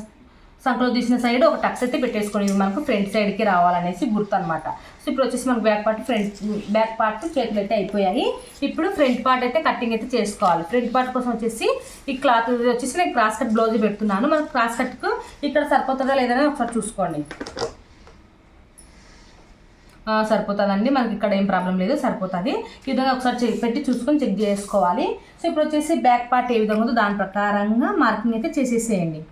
సంకలో తీసిన సైడ్ ఒక టక్స్ అయితే పెట్టేసుకొని మనకు ఫ్రంట్ సైడ్కి రావాలనేసి గుర్తు అనమాట సో ఇప్పుడు వచ్చేసి మనకు back part front back part చేతులు అయితే అయిపోయాయి. ఇప్పుడు ఫ్రంట్ పార్ట్ అయితే కటింగ్ అయితే చేసుకోవాలి. ఫ్రంట్ పార్ట్ కోసం వచ్చేసి ఈ క్లాత్ వచ్చేసి నేను క్రాస్ కట్ బ్లౌజ్ పెడుతున్నాను. మనకు క్రాస్ కట్కు ఇక్కడ సరిపోతుందా లేదని ఒకసారి చూసుకోండి. సరిపోతుందండి. మనకి ఇక్కడ ఏం ప్రాబ్లం లేదు సరిపోతుంది. ఈ విధంగా ఒకసారి చెక్ పెట్టి చూసుకొని చెక్ చేసుకోవాలి. సో ఇప్పుడు వచ్చేసి బ్యాక్ పార్ట్ ఏ విధంగా ఉందో దాని ప్రకారంగా మార్కింగ్ అయితే చేసేసేయండి.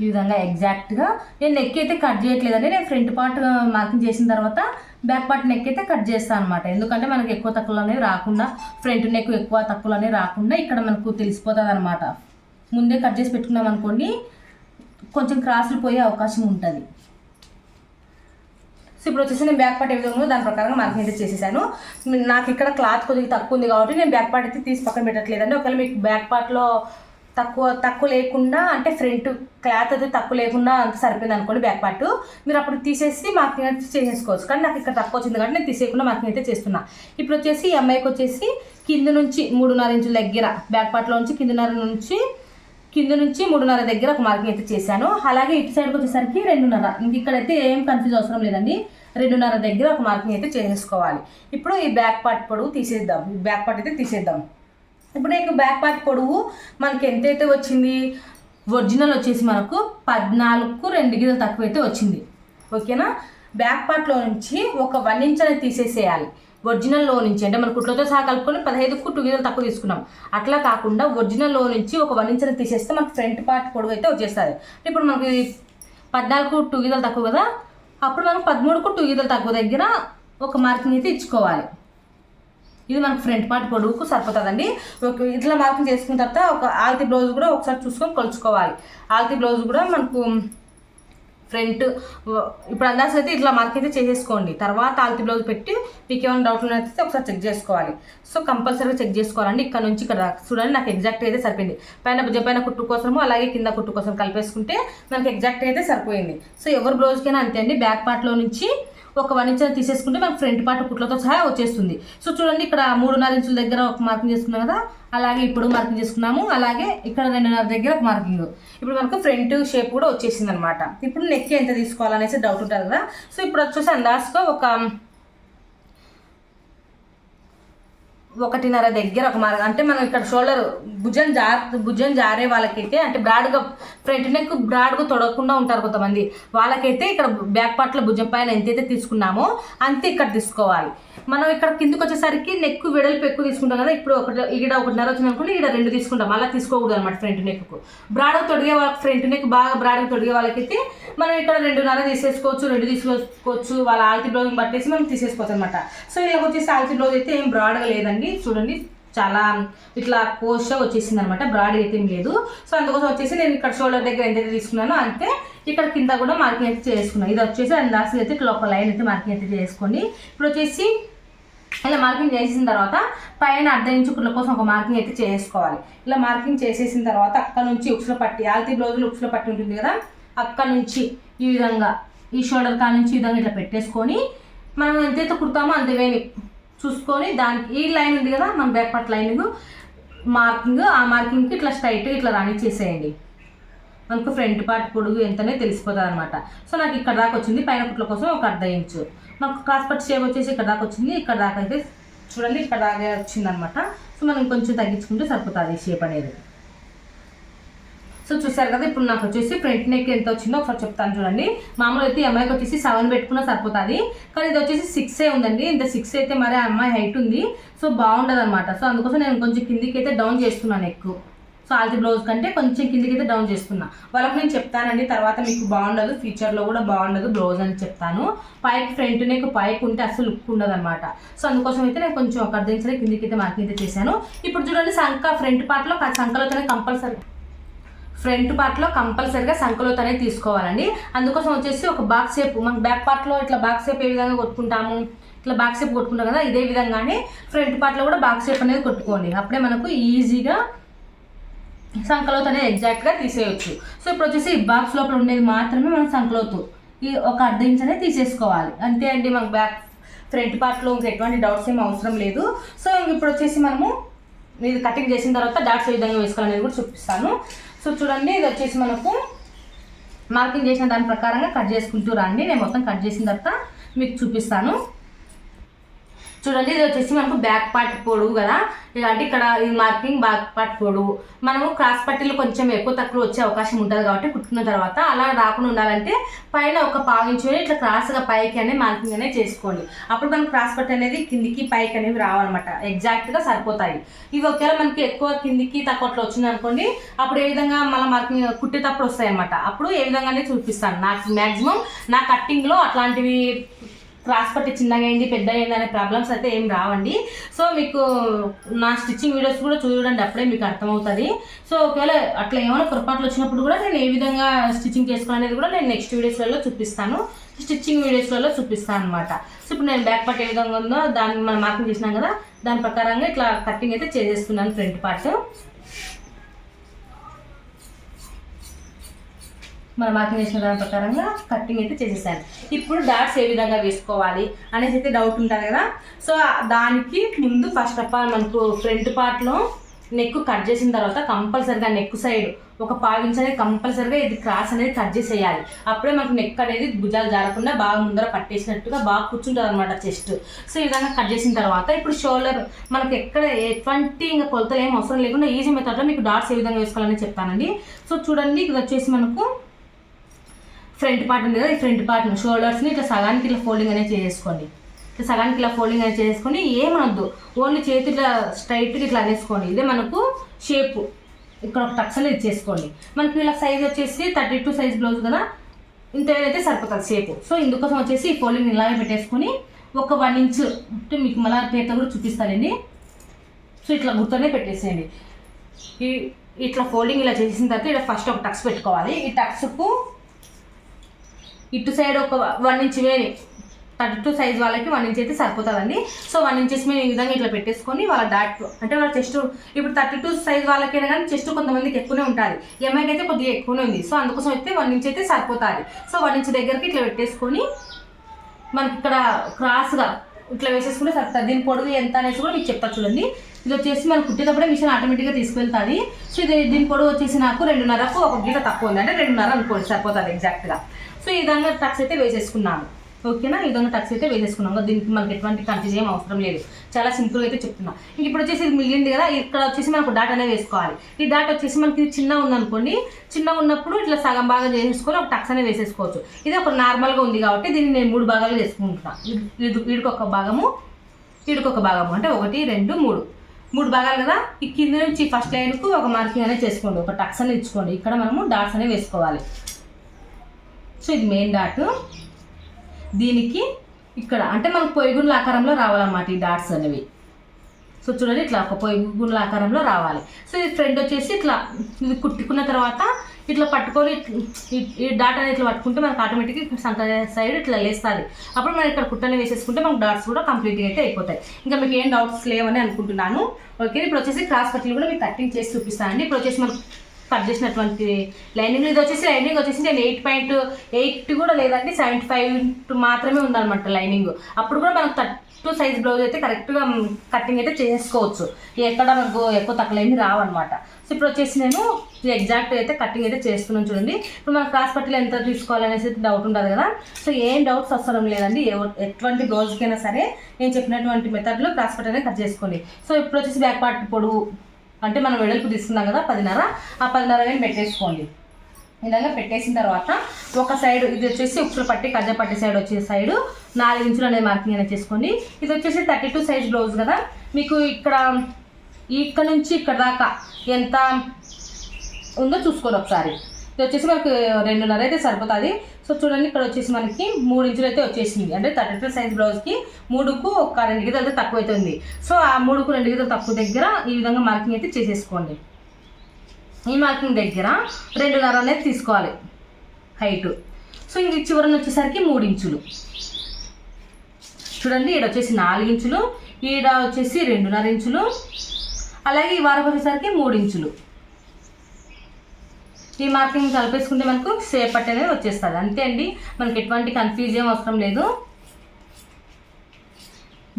ఈ విధంగా ఎగ్జాక్ట్గా నేను నెక్ అయితే కట్ చేయట్లేదండి. నేను ఫ్రంట్ పార్ట్ మార్కింగ్ చేసిన తర్వాత బ్యాక్ పార్ట్ నెక్ అయితే కట్ చేస్తాను అనమాట ఎందుకంటే మనకి ఎక్కువ తక్కువలు అనేవి రాకుండా ఫ్రంట్ నెక్ ఎక్కువ తక్కువలు అనేవి రాకుండా ఇక్కడ మనకు తెలిసిపోతుంది అనమాట ముందే కట్ చేసి పెట్టుకున్నాం అనుకోండి కొంచెం క్రాసులు పోయే అవకాశం ఉంటుంది. సో ఇప్పుడు వచ్చేసి నేను బ్యాక్ పార్ట్ ఏ విధంగా దాని ప్రకారంగా మార్కింగ్ అయితే చేసేసాను. నాకు ఇక్కడ క్లాత్ కొద్దిగా తక్కువ ఉంది కాబట్టి నేను బ్యాక్ పార్ట్ అయితే తీసి పక్కన పెట్టట్లేదండి. ఒకవేళ మీకు బ్యాక్ పార్ట్లో తక్కువ తక్కువ లేకుండా అంటే ఫ్రంట్ క్లాత్ అయితే తక్కువ లేకుండా అంత సరిపోయింది అనుకోండి బ్యాక్ పార్ట్. మీరు అప్పుడు తీసేసి మార్కింగ్ అయితే చేసేసుకోవచ్చు. కానీ నాకు ఇక్కడ తక్కువ వచ్చింది కాబట్టి నేను తీసేయకుండా మార్కింగ్ అయితే చేస్తున్నా. ఇప్పుడు వచ్చేసి అమ్మాయికి వచ్చేసి కింద నుంచి మూడున్నర ఇంచుల దగ్గర బ్యాక్ పార్ట్లో నుంచి కిందన్నర నుంచి కింద నుంచి మూడున్నర దగ్గర ఒక మార్కింగ్ అయితే చేశాను. అలాగే ఇటు సైడ్కి వచ్చేసరికి రెండున్నర. ఇంక ఇక్కడైతే ఏం కన్ఫ్యూజ్ అవసరం లేదండి. రెండున్నర దగ్గర ఒక మార్కింగ్ అయితే చేసేసుకోవాలి. ఇప్పుడు ఈ బ్యాక్ పార్ట్ పొడవు తీసేద్దాం. బ్యాక్ పార్ట్ అయితే తీసేద్దాం. ఇప్పుడు నీకు బ్యాక్ పార్ట్ పొడవు మనకి ఎంతైతే వచ్చింది? ఒరిజినల్ వచ్చేసి మనకు పద్నాలుగు రెండు గీతలు తక్కువ అయితే వచ్చింది ఓకేనా బ్యాక్ పార్ట్లో నుంచి ఒక వన్ ఇంచ్ అనేది తీసేసేయాలి. ఒరిజినల్లో నుంచి అంటే మన కుట్లతో సహా కలుపుకొని పదహైదుకు టూ గీతలు తక్కువ తీసుకున్నాం. అట్లా కాకుండా ఒరిజినల్లో నుంచి ఒక వన్ ఇంచ్ అనేది తీసేస్తే మనకు ఫ్రంట్ పార్ట్ పొడవు అయితే వచ్చేస్తుంది. ఇప్పుడు మనకి పద్నాలుగు టూ గీతలు తక్కువ కదా? అప్పుడు మనం పదమూడుకు టూ గీతలు తక్కువ దగ్గర ఒక మార్కింగ్ అయితే ఇచ్చుకోవాలి. ఇది మనకు ఫ్రంట్ పార్ట్ పొడుగుకు సరిపోతుందండి. ఇట్లా మార్కింగ్ చేసుకున్న తర్వాత ఒక ఆల్తీ బ్లౌజ్ కూడా ఒకసారి చూసుకొని కొలుచుకోవాలి. ఆల్తీ బ్లౌజ్ కూడా మనకు ఫ్రంట్ ఇప్పుడు అందాల్సి అయితే ఇట్లా మార్క్ అయితే చేసేసుకోండి. తర్వాత ఆల్తి బ్లౌజ్ పెట్టి మీకు ఏమైనా డౌట్లు అయితే ఒకసారి చెక్ చేసుకోవాలి. సో కంపల్సరీగా చెక్ చేసుకోవాలండి. ఇక్కడ నుంచి ఇక్కడ చూడండి నాకు ఎగ్జాక్ట్ అయితే సరిపోయింది. పైన భుజ పైన కుట్టు కోసము అలాగే కింద కుట్టు కోసం కలిపేసుకుంటే మనకి ఎగ్జాక్ట్ అయితే సరిపోయింది. సో ఎవరి బ్లౌజ్కైనా అంతే అండి. బ్యాక్ పార్ట్లో నుంచి ఒక వన్ ఇంచ్ తీసేసుకుంటే మనకు ఫ్రంట్ పార్ట్ కుట్లతో సహా వచ్చేస్తుంది. సో చూడండి ఇక్కడ మూడున్నర ఇంచుల దగ్గర ఒక మార్కింగ్ చేసుకున్నాం కదా? అలాగే ఇప్పుడు మార్కింగ్ చేసుకున్నాము. అలాగే ఇక్కడ రెండున్నర దగ్గర ఒక మార్కింగ్. ఇప్పుడు మనకు ఫ్రంట్ షేప్ కూడా వచ్చేసింది అనమాట ఇప్పుడు నెక్ ఎంత తీసుకోవాలనేసి డౌట్ ఉంటుంది కదా? సో ఇప్పుడు వచ్చేసి అందాజుగా ఒక ఒకటిన్నర దగ్గర ఒక మార్గం అంటే మనం ఇక్కడ షోల్డర్ భుజం జార్ భుజం జారే వాళ్ళకైతే అంటే బ్రాడ్గా ఫ్రంట్ నెక్ బ్రాడ్గా తొడగకుండా ఉంటారు కొంతమంది. వాళ్ళకైతే ఇక్కడ బ్యాక్ పార్ట్లో భుజం పైన ఎంతైతే తీసుకున్నామో అంతే ఇక్కడ తీసుకోవాలి. మనం ఇక్కడ కిందకు వచ్చేసరికి నెక్ వెడల్పు ఎక్కువ తీసుకుంటాం కదా ఇప్పుడు ఒకటి ఇక్కడ ఒకటిన్నర వచ్చింది అనుకుంటే ఇక్కడ రెండు తీసుకుంటాం. అలా తీసుకోకూడదు అనమాట ఫ్రంట్ నెక్కు బ్రాడ్గా తొడిగే వాళ్ళకి ఫ్రంట్ నెక్ బాగా బ్రాడ్గా తొడిగే వాళ్ళకైతే మనం ఇక్కడ రెండున్నర తీసేసుకోవచ్చు రెండు తీసుకోవచ్చు. వాళ్ళ ఆల్తీ బ్లౌజ్ బట్టేసి మనం తీసేసుకోవచ్చు అనమాట సో ఇలా వచ్చేసి ఆల్తీ బ్లౌజ్ అయితే ఏం బ్రాడ్గా లేదండి. చూడండి చాలా ఇట్లా కోస్ట్గా వచ్చేసింది అనమాట. బ్రాడ్ అయితే ఏం లేదు. సో అందుకోసం వచ్చేసి నేను ఇక్కడ షోల్డర్ దగ్గర ఎంతైతే తీసుకున్నానో అంతే. ఇక్కడ కింద కూడా మార్కింగ్ అయితే చేసుకున్నాను ఇది వచ్చేసి అందాసి అయితే ఇట్లా ఒక లైన్ అయితే మార్కింగ్ అయితే చేసుకోండి. ఇప్పుడు వచ్చేసి ఇలా మార్కింగ్ చేసిన తర్వాత పైన అర్ధ ఇంచు కుట్ల కోసం ఒక మార్కింగ్ అయితే చేసుకోవాలి. ఇలా మార్కింగ్ చేసేసిన తర్వాత అక్కడ నుంచి ఉక్సుల పట్టి ఆల్తీ బ్లౌజులు ఉక్సుల పట్టి ఉంటుంది కదా? అక్కడ నుంచి ఈ విధంగా ఈ షోల్డర్ కాడ నుంచి ఈ విధంగా ఇట్లా పెట్టేసుకొని మనం ఎంతైతే కుడతామో అంత వేని చూసుకొని దానికి ఈ లైన్ ఉంది కదా మన బ్యాక్ పార్ట్ లైనింగ్ మార్కింగ్ ఆ మార్కింగ్కి ఇట్లా స్ట్రైట్గా ఇట్లా రాణి చేసేయండి. మనకు ఫ్రంట్ పార్ట్ పొడుగు ఎంతనే తెలిసిపోతుంది అనమాట సో నాకు ఇక్కడ దాకా వచ్చింది పైన కుట్ల కోసం ఒక అర్ధ ఇంచు. నాకు క్రాస్ పట్ షేప్ వచ్చేసి ఇక్కడ దాకా వచ్చింది ఇక్కడ దాకా అయితే చూడండి ఇక్కడ దాకా వచ్చింది అనమాట సో మనం కొంచెం తగ్గించుకుంటే సరిపోతుంది షేప్ అనేది. సో చూసారు కదా ఇప్పుడు నాకు వచ్చేసి ఫ్రంట్ నెక్ ఎంత వచ్చిందో ఒకసారి చెప్తాను చూడండి. మామూలు అయితే ఈ అమ్మాయికి వచ్చేసి సెవెన్ పెట్టుకున్నా సరిపోతుంది. కానీ ఇది వచ్చేసి సిక్స్ ఏ ఉందండి. ఇంత సిక్స్ అయితే మరి ఆ అమ్మాయి హైట్ ఉంది. సో బాగుండదు అనమాట సో అందుకోసం నేను కొంచెం కిందికి అయితే డౌన్ చేస్తున్నాను ఎక్కువ సో ఆల్తీ బ్లౌజ్ కంటే కొంచెం కిందికి అయితే డౌన్ చేస్తున్నా. వాళ్ళకి నేను చెప్తానండి తర్వాత మీకు బాగుండదు ఫ్యూచర్లో కూడా బాగుండదు బ్లౌజ్ అని చెప్తాను. పైకి ఫ్రంట్ నెక్ పైకి ఉంటే అసలు లుక్ ఉండదు అనమాట సో అందుకోసం అయితే నేను కొంచెం ఒక అర్ధ కిందికి అయితే మార్కింగ్ అయితే చేశాను. ఇప్పుడు చూడండి సంఖ ఫ్రంట్ పార్ట్లో సంకలోతోనే కంపల్సరీ ఫ్రంట్ పార్ట్లో కంపల్సరిగా సంకలోత్ అనేది తీసుకోవాలండి. అందుకోసం వచ్చేసి ఒక బాక్స్ షేప్ మన బ్యాక్ పార్ట్లో ఇట్లా బాక్స్ షేప్ ఏ విధంగా కొట్టుకుంటాము? ఇట్లా బాక్స్ షేప్ కొట్టుకుంటాం కదా ఇదే విధంగానే ఫ్రంట్ పార్ట్లో కూడా బాక్స్ షేప్ అనేది కొట్టుకోండి. అప్పుడే మనకు ఈజీగా సంకలోత్ అనేది ఎగ్జాక్ట్గా తీసేయొచ్చు. సో ఇప్పుడు వచ్చేసి ఈ బాక్స్ లోపల ఉండేది మాత్రమే మనం సంకలోతు. ఈ ఒక అర్ధ ఇంచ్ అనేది తీసేసుకోవాలి. అంతే అండి మనకు బ్యాక్ ఫ్రంట్ పార్ట్లో ఇంకా ఎటువంటి డౌట్స్ ఏమి అవసరం లేదు. సో ఇంక ఇప్పుడు వచ్చేసి మనము ఇది కటింగ్ చేసిన తర్వాత డాట్స్ ఏ విధంగా వేసుకోవాలనేది కూడా చూపిస్తాను. సో చూడండి ఇది వచ్చేసి మనకు మార్కింగ్ చేసిన దాని ప్రకారంగా కట్ చేసుకుంటూ రండి. నేను మొత్తం కట్ చేసిన తర్వాత మీకు చూపిస్తాను. చూడండి ఇది వచ్చేసి మనకు బ్యాక్ పార్ట్ పొడవు కదా. ఇలాంటి ఇక్కడ ఈ మార్కింగ్ బ్యాక్ పార్ట్ పొడవు. మనము క్రాస్ పట్టీలు కొంచెం ఎక్కువ తక్కువ వచ్చే అవకాశం ఉంటుంది కాబట్టి కుట్టుకున్న తర్వాత అలా రాకుండా ఉండాలంటే పైన ఒక పావించుకొని ఇట్లా క్రాస్గా పైకి అనేది మార్కింగ్ అనేది చేసుకోండి. అప్పుడు మనకు క్రాస్ పట్టి అనేది కిందికి పైకి అనేవి రావన్నమాట. ఎగ్జాక్ట్గా సరిపోతాయి. ఇవి ఒకవేళ మనకి ఎక్కువ కిందికి తక్కువ అట్లా వచ్చింది అనుకోండి అప్పుడు ఏ విధంగా మళ్ళీ మార్కింగ్ కుట్టేటప్పుడు వస్తాయి అన్నమాట అప్పుడు ఏ విధంగానే చూపిస్తాను. నాకు మ్యాక్సిమం నా కట్టింగ్లో అట్లాంటివి క్రాస్ పట్టి చిన్నగా అయింది పెద్ద అయింది అనే ప్రాబ్లమ్స్ అయితే ఏం రావండి. సో మీకు నా స్టిచ్చింగ్ వీడియోస్ కూడా చూడండి అప్పుడే మీకు అర్థమవుతుంది. సో ఒకవేళ అట్లా ఏమైనా పొరపాట్లు వచ్చినప్పుడు కూడా నేను ఏ విధంగా స్టిచ్చింగ్ చేసుకోవాలనేది కూడా నేను నెక్స్ట్ వీడియోస్లలో చూపిస్తాను. స్టిచ్చింగ్ వీడియోస్లలో చూపిస్తాను అనమాట సో ఇప్పుడు నేను బ్యాక్ పార్ట్ ఏ విధంగా ఉందో దాన్ని మనం మార్కింగ్ చేసినాం కదా దాని ప్రకారంగా ఇట్లా కటింగ్ అయితే చేసేస్తున్నాను ఫ్రంట్ పార్ట్ మన మార్కింగ్ చేసిన దాని ప్రకారంగా కట్టింగ్ అయితే చేసేసాను. ఇప్పుడు డాట్స్ ఏ విధంగా వేసుకోవాలి అనేసి అయితే డౌట్ ఉంటుంది కదా. సో దానికి ముందు ఫస్ట్ ఆఫ్ ఆల్ మనకు ఫ్రంట్ పార్ట్లో నెక్ కట్ చేసిన తర్వాత కంపల్సరిగా నెక్ సైడ్ ఒక పావు అనేది కంపల్సరీగా ఇది క్రాస్ అనేది కట్ చేసేయాలి. అప్పుడే మనకు నెక్ అనేది భుజాలు జారకుండా బాగా ముందర పట్టేసినట్టుగా బాగా కూర్చుంటుంది అనమాట చెస్ట్ సో ఈ విధంగా కట్ చేసిన తర్వాత ఇప్పుడు షోల్డర్ మనకి ఎక్కడ ఎటువంటి ఇంకా కొలతలు ఏం అవసరం లేకుండా ఈజీ మెథడ్లో మీకు డాట్స్ ఏ విధంగా వేసుకోవాలని చెప్తానండి సో చూడండి ఇది వచ్చేసి మనకు ఫ్రంట్ పార్ట్ ఉంది కదా ఈ ఫ్రంట్ పార్ట్ను షోల్డర్స్ని ఇట్లా సగానికి ఇట్లా ఫోల్డింగ్ అనేది చేసుకోండి ఇట్లా సగానికి ఇలా ఫోల్డింగ్ అనేది చేసుకొని ఏమనొద్దు. ఓన్లీ చేతి ఇట్లా స్ట్రైట్గా ఇట్లా అనేసుకోండి. ఇదే మనకు షేప్ ఇక్కడ ఒక టక్స్ అనేది చేసుకోండి మనకి ఇలా సైజ్ వచ్చేసి థర్టీ టూ సైజ్ బ్లౌజ్ కదా ఇంత అయితే సరిపోతుంది షేప్ సో ఇందుకోసం వచ్చేసి ఈ ఫోల్డింగ్ ఇలాగే పెట్టేసుకొని ఒక వన్ ఇంచ్ మీకు మళ్ళీ పేత కూడా చూపిస్తానండి. సో ఇట్లా గుర్తనే పెట్టేసేయండి. ఈ ఇట్లా ఫోల్డింగ్ ఇలా చేసిన తర్వాత ఇట్లా ఫస్ట్ ఒక టక్స్ పెట్టుకోవాలి. ఈ టక్స్కు ఇటు సైడ్ ఒక వన్ ఇంచ్ వేని థర్టీ టూ సైజ్ వాళ్ళకి వన్ ఇంచ్ అయితే సరిపోతుందండి. సో వన్ ఇంచెస్ మేము ఈ విధంగా ఇట్లా పెట్టేసుకొని వాళ్ళ డాట్ అంటే వాళ్ళ చెస్ట్ ఇప్పుడు థర్టీ టూ సైజ్ వాళ్ళకైనా కానీ చెస్ట్ కొంతమందికి ఎక్కువనే ఉంటుంది. ఎంఐకి అయితే కొద్దిగా ఎక్కువనే ఉంది. సో అందుకోసం అయితే వన్ ఇంచ్ అయితే సరిపోతుంది. సో వన్ ఇంచ్ దగ్గరికి ఇట్లా పెట్టేసుకొని మనకి ఇక్కడ క్రాస్గా ఇట్లా వేసేసుకుంటే సరిపోతుంది. దీని పొడుగు ఎంత అనేసి కూడా మీకు చెప్తా చూడండి. ఇది వచ్చేసి మనం కుట్టేటప్పుడే మిషన్ ఆటోమేటిక్గా తీసుకెళ్తుంది సో ఇది దీని పొడవు వచ్చేసి నాకు రెండున్నరకు ఒక గీత తక్కువ ఉంది. అంటే రెండున్నర అనుకోండి సరిపోతుంది ఎగ్జాక్ట్గా సో ఈ విధంగా టక్స్ అయితే వేసేసుకున్నాము. ఓకేనా? ఈ విధంగా టక్స్ అయితే వేసేసుకున్నాము. దీనికి మనకి ఎటువంటి కన్ఫ్యూజ్ ఏం అవసరం లేదు. చాలా సింపుల్గా అయితే చెప్తున్నా. ఇంక ఇప్పుడు వచ్చేసి ఇది మిగిలింది కదా ఇక్కడ వచ్చేసి మనకు డాట్ అనేది వేసుకోవాలి. ఈ డాట్ వచ్చేసి మనకి చిన్న చిన్నగా ఉందనుకోండి చిన్నగా ఉన్నప్పుడు ఇట్లా సగం బాగా చేసేసుకొని ఒక టక్స్ అనేది వేసేసుకోవచ్చు. ఇది ఒక నార్మల్గా ఉంది కాబట్టి దీన్ని నేను మూడు భాగాలు చేసుకుంటున్నాను ఇది వీడికి ఒక భాగము వీడికి ఒక భాగము. అంటే ఒకటి రెండు మూడు. మూడు భాగాలు కదా? ఈ కింద నుంచి ఫస్ట్ లైన్కు ఒక మార్కింగ్ అనేది చేసుకోండి. ఒక టక్స్ అనేది ఇచ్చుకోండి. ఇక్కడ మనము డాట్స్ అనేవి వేసుకోవాలి. సో ఇది మెయిన్ డాట్ దీనికి ఇక్కడ అంటే మనకు పొయ్యిగుండ్ల ఆకారంలో రావాలన్నమాట ఈ డాట్స్ అనేవి. సో చూడండి ఇట్లా ఒక పొయ్యిగుండ్ల ఆకారంలో రావాలి. సో ఇది ఫ్రంట్ వచ్చేసి ఇట్లా ఇది కుట్టుకున్న తర్వాత ఇట్లా పట్టుకొని ఈ- డాట్ అనేది ఇట్లా పట్టుకుంటే మనకు ఆటోమేటిక్గా సంత సైడ్ ఇట్లా లేస్తుంది. అప్పుడు మనం ఇక్కడ కుట్టని వేసేసుకుంటే మనకు డాట్స్ కూడా కంప్లీట్గా అయితే అయిపోతాయి. ఇంకా మీకు ఏం డౌట్స్ లేవని అనుకుంటున్నాను. ఓకే ఇప్పుడు వచ్చేసి క్రాస్ పట్టీలు కూడా మీకు కటింగ్ చేసి చూపిస్తానండి. ఇప్పుడు వచ్చేసి మనకు కట్ చేసినటువంటి లైనింగ్. ఇది వచ్చేసి లైనింగ్ వచ్చేసి నేను ఎయిట్ పాయింట్ ఎయిట్ కూడా లేదండి సెవెంటీ ఫైవ్ మాత్రమే ఉందన్నమాట లైనింగ్. అప్పుడు కూడా మనకు థర్టీ సైజ్ బ్లౌజ్ అయితే కరెక్ట్గా కటింగ్ అయితే చేసుకోవచ్చు. ఎక్కడ మనకు ఎక్కువ తక్కువ రావన్నమాట. సో ఇప్పుడు వచ్చేసి నేను ఎగ్జాక్ట్ అయితే కటింగ్ అయితే చేస్తున్నాను చూడండి. ఇప్పుడు మన క్రాస్ పట్టీలు ఎంత తీసుకోవాలనేసి డౌట్ ఉండదు కదా. సో ఏం డౌట్స్ అవసరం లేదండి. ఎటువంటి బ్లౌజ్కైనా సరే నేను చెప్పినటువంటి మెథడ్లో క్రాస్ పట్టీ అనేది కట్ చేసుకోండి. సో ఇప్పుడు వచ్చేసి బ్యాక్ పార్ట్ పొడవు అంటే మనం వెడల్పు తీసుకున్నాం కదా పదిన్నర. ఆ పదిన్నర కానీ పెట్టేసుకోండి. ఇలాగా పెట్టేసిన తర్వాత ఒక సైడ్ ఇది వచ్చేసి ఉక్కుడు పట్టి కజ్జపట్టి సైడ్ వచ్చే సైడ్ నాలుగు ఇంచులు అనేది మార్కింగ్ అనేది చేసుకోండి. ఇది వచ్చేసి థర్టీ టూ సైజ్ బ్లౌజ్ కదా. మీకు ఇక్కడ ఇక్కడ నుంచి ఇక్కడ దాకా ఎంత ఉందో చూసుకోండి ఒకసారి. ఇది వచ్చేసి మనకు రెండున్నర అయితే సరిపోతుంది. సో చూడండి ఇక్కడ వచ్చేసి మనకి మూడు ఇంచులు అయితే వచ్చేసింది. అంటే థర్టీ టూ సైజ్ బ్లౌజ్కి మూడుకు ఒక రెండు గీతలు అయితే తక్కువ అవుతుంది సో ఆ మూడుకు రెండు గీతలు తక్కువ దగ్గర ఈ విధంగా మార్కింగ్ అయితే చేసేసుకోండి. ఈ మార్కింగ్ దగ్గర రెండున్నర అనేది తీసుకోవాలి. హైట్ సో ఇంక చివరన వచ్చేసరికి మూడు ఇంచులు. చూడండి ఈడ వచ్చేసి నాలుగు ఇంచులు ఈడ వచ్చేసి రెండున్నర ఇంచులు అలాగే ఈ వారం వచ్చేసరికి మూడు ఇంచులు. ఈ మార్కింగ్ కలిపేసుకుంటే మనకు సేఫ్ అనేది వచ్చేస్తుంది. అంతే అండి. మనకి ఎటువంటి కన్ఫ్యూజ్ ఏం అవసరం లేదు.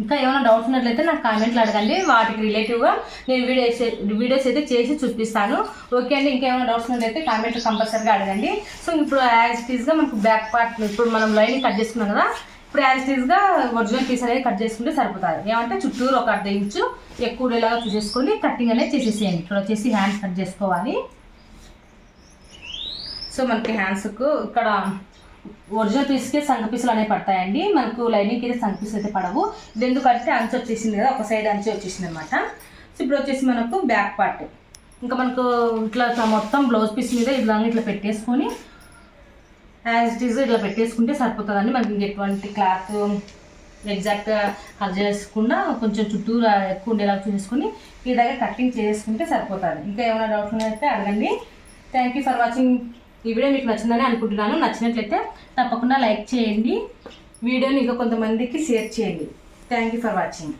ఇంకా ఏమైనా డౌట్స్ ఉన్నట్లయితే నాకు కామెంట్లు అడగండి. వాటికి రిలేటివ్గా నేను వీడియోస్ వీడియోస్ అయితే చేసి చూపిస్తాను. ఓకే అండి. ఇంకేమైనా డౌట్స్ ఉన్నట్లయితే కామెంట్లు కంపల్సరీగా అడగండి. సో ఇప్పుడు యాజ్ టీజ్గా మనకు బ్యాక్ పార్ట్ ఇప్పుడు మనం లైన్ కట్ చేసుకున్నాం కదా. ఇప్పుడు యాజ్ టీజ్గా ఒరిజినల్ పీస్ అనేది కట్ చేసుకుంటే సరిపోతుంది. ఏమంటే చుట్టూరు ఒక అర్ధ ఇంచు ఎక్కువ ఉండేలాగా చూసేసుకొని కటింగ్ అనేది చేసేసేయండి. ఇక్కడ వచ్చేసి హ్యాండ్స్ కట్ చేసుకోవాలి. సో మనకి హ్యాండ్స్కు ఇక్కడ ఒరిజినల్ పీస్కి సంఘ పీసులు అనేవి పడతాయండి. మనకు లైనింగ్ అయితే సంఘ పీసులు అయితే పడవు. ఇది ఎందుకంటే అంచు వచ్చేసింది కదా ఒక సైడ్ అంచు వచ్చేసింది అనమాట సో ఇప్పుడు వచ్చేసి మనకు బ్యాక్ పార్ట్ ఇంకా మనకు ఇట్లా మొత్తం బ్లౌజ్ పీస్ మీద ఇట్లా ఇట్లా పెట్టేసుకొని యాజ్ ఇట్ ఈజ్ ఇట్లా పెట్టేసుకుంటే సరిపోతుందండి. మనకి ఎటువంటి క్లాత్ ఎగ్జాక్ట్గా కట్ చేసుకుండా కొంచెం చుట్టూరా ఎక్కువ ఉండేలా చూసుకొని ఈ దగ్గర కటింగ్ చేసుకుంటే సరిపోతుంది. ఇంకా ఏమైనా డౌట్స్ ఉన్నాయంటే అడగండి. థ్యాంక్ యూ ఫర్ వాచింగ్ ఈ వీడియో మీకు నచ్చిందని అనుకుంటున్నాను. నచ్చినట్లయితే తప్పకుండా లైక్ చేయండి. వీడియోని ఇంకా కొంతమందికి షేర్ చేయండి. Thank you for watching